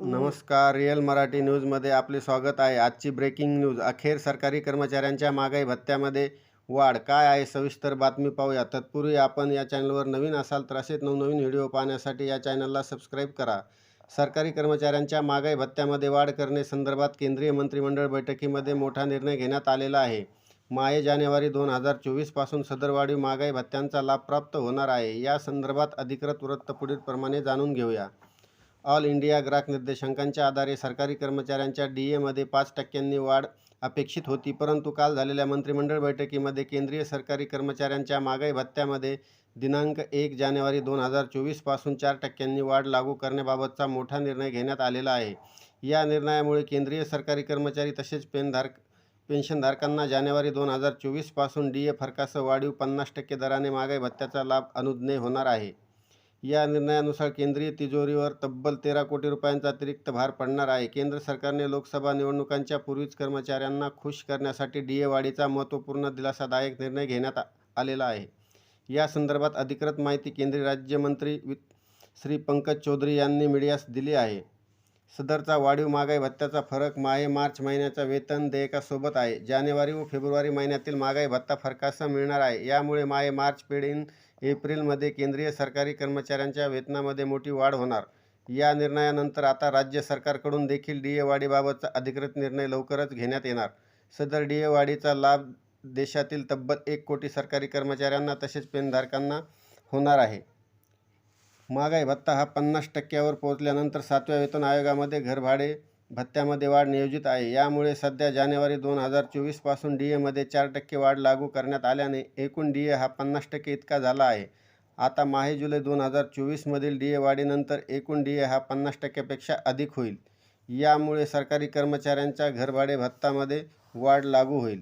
नमस्कार रिअल मराठी न्यूजमध्ये आपले स्वागत आहे. आजची ब्रेकिंग न्यूज अखेर सरकारी कर्मचाऱ्यांच्या महागाई भत्त्यामध्ये वाढ. काय आहे सविस्तर बातमी पाहूया. तत्पूर्वी आपण या चॅनलवर नवीन असाल तर असेच नवनवीन व्हिडिओ पाहण्यासाठी या चॅनलला सबस्क्राईब करा. सरकारी कर्मचाऱ्यांच्या महागाई भत्त्यामध्ये वाढ करणे संदर्भात केंद्रीय मंत्रिमंडळ बैठकीमध्ये मोठा निर्णय घेण्यात आलेला आहे. माये जानेवारी दोन हजार चोवीसपासून सदर वाढीव महागाई भत्त्यांचा लाभ प्राप्त होणार आहे. या संदर्भात अधिकृत वृत्त पुढीलप्रमाणे जाणून घेऊया. ऑल इंडिया ग्राहक निर्देशांकांच्या आधारे सरकारी कर्मचाऱ्यांच्या डी एमध्ये पाच टक्क्यांनी वाढ अपेक्षित होती. परंतु काल झालेल्या मंत्रिमंडळ बैठकीमध्ये केंद्रीय सरकारी कर्मचाऱ्यांच्या महागाई भत्त्यामध्ये दिनांक एक जानेवारी दोन हजार चोवीसपासून चार टक्क्यांनी वाढ लागू करण्याबाबतचा मोठा निर्णय घेण्यात आलेला आहे. या निर्णयामुळे केंद्रीय सरकारी कर्मचारी तसेच पेनधारक पेन्शनधारकांना जानेवारी दोन हजार चोवीसपासून डी ए फरकासह वाढीव पन्नास टक्के दराने महागाई भत्त्याचा लाभ अनुज्ञेय होणार आहे. या निर्णयानुसार केंद्रीय तिजोरीवर तब्बल तेरा कोटी रुपयांचा अतिरिक्त भार पडणार आहे. केंद्र सरकारने लोकसभा निवडणुकांच्या पूर्वीच कर्मचाऱ्यांना खुश करण्यासाठी डी ए वाढीचा महत्त्वपूर्ण दिलासादायक निर्णय घेण्यात आलेला आहे. या संदर्भात अधिकृत माहिती केंद्रीय राज्यमंत्री वि श्री पंकज चौधरी यांनी मीडियास दिली आहे. सदरचा वाढीव महागाई भत्त्याचा फरक माहे मार्च महिन्याच्या वेतन देयकासोबत आहे. जानेवारी व फेब्रुवारी महिन्यातील महागाई भत्ता फरकासह मिळणार आहे. यामुळे माहे मार्च पेढीन एप्रिलमध्ये केंद्रीय सरकारी कर्मचाऱ्यांच्या वेतनामध्ये मोठी वाढ होणार. या निर्णयानंतर आता राज्य सरकारकडून देखील डी ए वाढीबाबतचा अधिकृत निर्णय लवकरच घेण्यात येणार. सदर डी ए वाढीचा लाभ देशातील तब्बल एक कोटी सरकारी कर्मचाऱ्यांना तसेच पेनधारकांना होणार आहे. महागाई भत्ता हा पन्नास टक्क्यावर पोहोचल्यानंतर सातव्या वेतन आयोगामध्ये घरभाडे भत्त्यामध्ये वाढ नियोजित आहे. यामुळे सध्या जानेवारी दोन हजार चोवीसपासून डी एमध्ये चार टक्के वाढ लागू करण्यात आल्याने एकूण डी ए हा पन्नास टक्के इतका झाला आहे. आता माहे जुलै दोन हजार चोवीसमधील डी ए वाढीनंतर एकूण डी ए हा पन्नास टक्क्यापेक्षा अधिक होईल. यामुळे सरकारी कर्मचाऱ्यांच्या घरभाडे भत्तामध्ये वाढ लागू होईल.